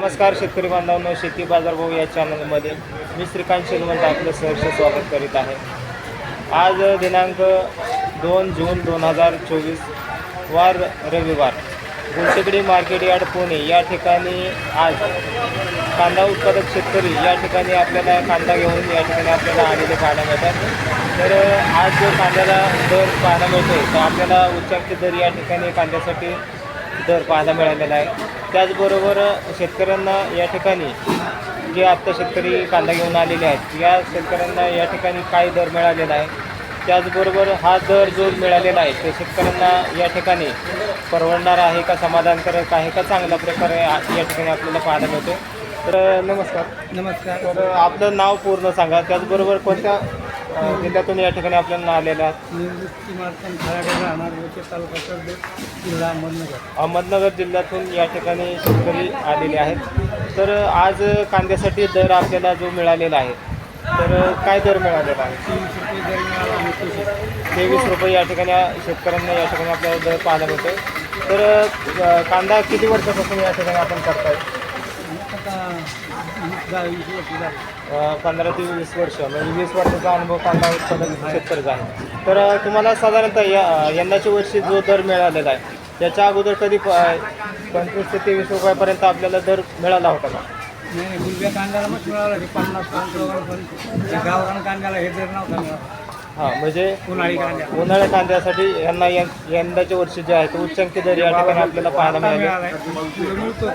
नमस्कार शेतकरी बांधवांनो शेती बाजारभाव या चॅनलमध्ये मी श्रीकांत शेलवंत आपलं सहर्ष स्वागत करीत आहे. आज दिनांक दोन जून दोन हजार चोवीस वार रविवार. गुलटेकडी मार्केट यार्ड पुणे या ठिकाणी आज कांदा उत्पादक शेतकरी या ठिकाणी आपल्याला कांदा घेऊन या ठिकाणी आपल्याला आलेले पाहायला मिळतात. तर आज जो कांद्याला दर पाहायला मिळतो तर आपल्याला उच्चांकी दर या ठिकाणी कांद्यासाठी दर पाहायला मिळालेला आहे. त्याचबरोबर शेतकऱ्यांना या ठिकाणी जे आत्ता शेतकरी कांदा घेऊन आलेले आहेत या शेतकऱ्यांना या ठिकाणी काय दर मिळालेला आहे? त्याचबरोबर हा दर जो मिळालेला आहे ते शेतकऱ्यांना या ठिकाणी परवडणार आहे का समाधानकारक आहे का चांगल्या प्रकारे या ठिकाणी आपल्याला पाहायला मिळतो तर नमस्कार. नमस्कार. तर आपलं नाव पूर्ण सांगा. त्याचबरोबर कोणत्या अ, जिल्ह्यातून या ठिकाणी आपल्याला आलेल्या आहे मार्तन खराडे राहणार होते तालुका सर्दे जिल्हा अहमदनगर अहमदनगर जिल्ह्यातून या ठिकाणी शेतकरी आलेले आहेत. तर आज कांद्यासाठी दर आपल्याला जो मिळालेला आहे तर काय दर मिळालेला आहे? तीनशे रुपये मिळाला आणि तीनशे तेवीस रुपये या ठिकाणी शेतकऱ्यांना या ठिकाणी आपल्याला दर पाहायला मिळतो तर अ, कांदा किती वर्षापासून या ठिकाणी आपण करताय? आता पंधरा ते वीस वर्ष म्हणजे वीस वर्षाचा अनुभव कांदा उत्पादन शेतकऱ्याचा आहे तर तुम्हाला साधारणतः या यंदाच्या वर्षी जो दर मिळालेला आहे त्याच्या अगोदर कधी प पंचवीस ते तेवीस रुपयापर्यंत आपल्याला दर मिळाला होता का? नाही नाही गुलब्या कांद्याला मग मिळाला हे पन्नास पंचावन्न पण हे गावरान कांद्याला हे दर नव्हता मिळाला. हां म्हणजे उन्हाळी कांद्या. उन्हाळ्या कांद्यासाठी यांना यं- यंदाच्या वर्षी जे आहे ते उच्चांकी दर या ठिकाणी आपल्याला पाहायला मिळाले. मिळालाय. मिळतो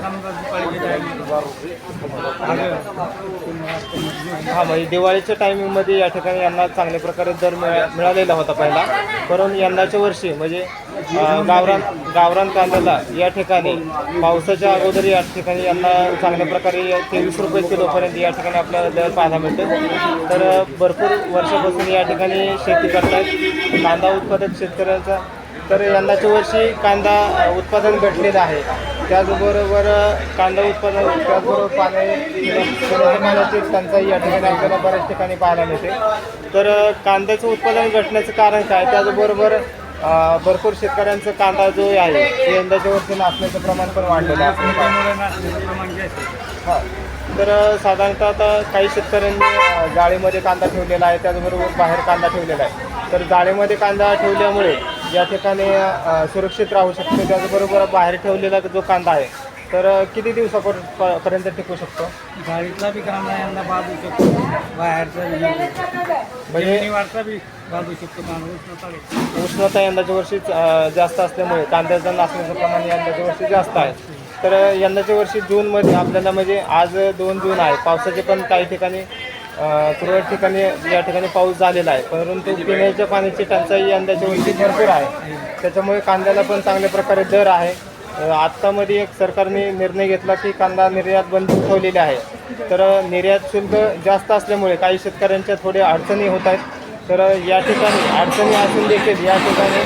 हा म्हणजे दिवाळीच्या टायमिंगमध्ये या ठिकाणी यांना चांगल्या प्रकारे दर मिळा मिळालेला होता पहिला. परंतु यंदाच्या वर्षी म्हणजे अं, गावरान गावरान कांद्याला या ठिकाणी पावसाच्या अगोदर या ठिकाणी यांना चांगल्या प्रकारे तेवीस रुपये किलोपर्यंत या ठिकाणी आपल्याला दर पाहायला मिळतो. तर भरपूर वर्षापासून या ठिकाणी शेती करतात कांदा उत्पादक शेतकऱ्याचा. तर यंदाच्या वर्षी कांदा उत्पादन घटलेलं आहे. त्याचबरोबर कांदा उत्पादन त्याचबरोबर पाणी पाण्याची टंचाई या ठिकाणी आपल्याला बऱ्याच ठिकाणी पाहायला मिळते. तर कांद्याचं उत्पादन घटण्याचं कारण काय? त्याचबरोबर अ, भरपूर शेतकऱ्यांचं कांदा जो आहे ते यंदाच्या वर्षी नाचण्याचं प्रमाण पण वाढलेलं आहे त्यामुळे नाचण्याचं प्रमाण जास्त आहे. हा. तर अ, साधारणतः आता काही शेतकऱ्यांनी अ, जाळीमध्ये कांदा ठेवलेला आहे त्याचबरोबर बाहेर कांदा ठेवलेला आहे तर जाळीमध्ये कांदा ठेवल्यामुळे या ठिकाणी अ, सुरक्षित राहू शकतो त्याचबरोबर बाहेर ठेवलेला जो कांदा आहे तर किती दिवसापर- पर्यंत टिकू शकतो? गाडीतला बी कांदा यंदा बाजू शकतो. बाहेरचा बी म्हणजे शनिवारचा बी बाजू शकतो माणूस उष्णता. उष्णता यंदाच्या वर्षी जास्त असल्यामुळे कांद्याचं नाचण्याचं प्रमाण यंदाच्या वर्षी जास्त आहे. तर यंदाच्या वर्षी जूनमध्ये आपल्याला म्हणजे आज दोन जून आहे. पावसाचे पण काही ठिकाणी तुरळक ठिकाणी या ठिकाणी पाऊस झालेला आहे. परंतु पिण्याच्या पाण्याची टंचाई यंदाच्या वर्षी भरपूर आहे. त्याच्यामुळे कांद्याला पण चांगल्या प्रकारे दर आहे. आत्तामध्ये एक सरकारने निर्णय घेतला की कांदा निर्यात बंद ठेवलेली आहे. तर निर्यात शुल्क जास्त असल्यामुळे काही शेतकऱ्यांच्या थोड्या अडचणी होत आहेत. तर या ठिकाणी अडचणी असून देखील या ठिकाणी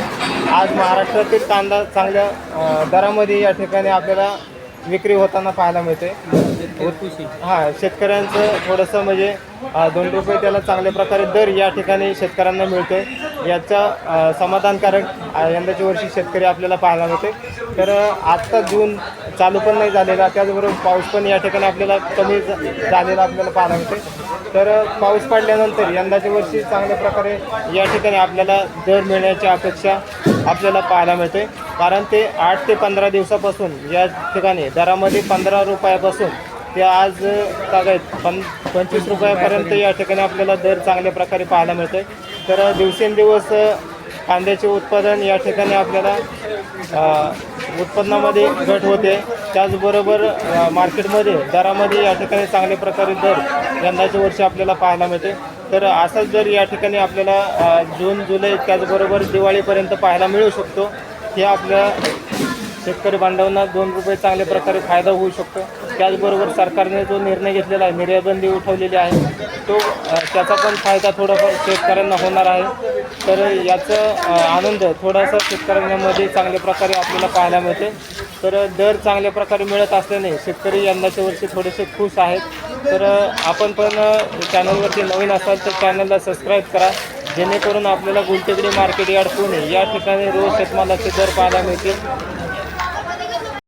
आज महाराष्ट्रातील कांदा चांगल्या दरामध्ये या ठिकाणी आपल्याला विक्री होताना पाहायला मिळते. हा हां शेतकऱ्यांचं थोडंसं म्हणजे दोन रुपये त्याला चांगल्या प्रकारे दर या ठिकाणी शेतकऱ्यांना मिळतोय याचा समाधानकारक यंदाच्या वर्षी शेतकरी आपल्याला पाहायला मिळते. तर आत्ता जून चालू पण नाही झालेला त्याचबरोबर पाऊस पण या ठिकाणी आपल्याला कमी झालेला आपल्याला पाहायला मिळते. तर पाऊस पडल्यानंतर यंदाच्या वर्षी चांगल्या प्रकारे या ठिकाणी आपल्याला दर मिळण्याची अपेक्षा आपल्याला पाहायला मिळते कारण ते आठ ते पंधरा दिवसापासून या ठिकाणी दरामध्ये पंधरा रुपयापासून ते आज तागायत पं पंचवीस रुपयापर्यंत या ठिकाणी आपल्याला दर चांगल्या प्रकारे पाहायला मिळते तर दिवसेंदिवस कांद्याचे उत्पादन या ठिकाणी आपल्याला उत्पन्नामध्ये घट होते. त्याचबरोबर मार्केटमध्ये दरामध्ये या ठिकाणी चांगल्या प्रकारे दर यंदाच्या वर्षी आपल्याला पाहायला मिळते. तर असाच जर या ठिकाणी आपल्याला जून जुलै त्याचबरोबर दिवाळीपर्यंत पाहायला मिळू शकतो. हे आपल्या शेतकरी बांधवांना दोन रुपये चांगल्या प्रकारे फायदा होऊ शकतो. त्याचबरोबर सरकारने जो निर्णय घेतलेला आहे निर्यातबंदी उठवलेली आहे तो त्याचा पण फायदा थोडाफार शेतकऱ्यांना होणार आहे. तर याचा आनंद थोडासा शेतकऱ्यांमध्ये चांगल्या प्रकारे आपल्याला पाहायला मिळते. तर दर चांगल्या प्रकारे मिळत असल्याने शेतकरी यंदाच्या वर्षी थोडेसे खुश आहेत. तर आपण पण चॅनलवरती नवीन असाल तर चॅनलला सबस्क्राईब करा. जेणेकरून आपल्याला गुलटेकडी मार्केट यार्ड पुणे या ठिकाणी रोज शेतमालाचे दर पाहायला मिळतील.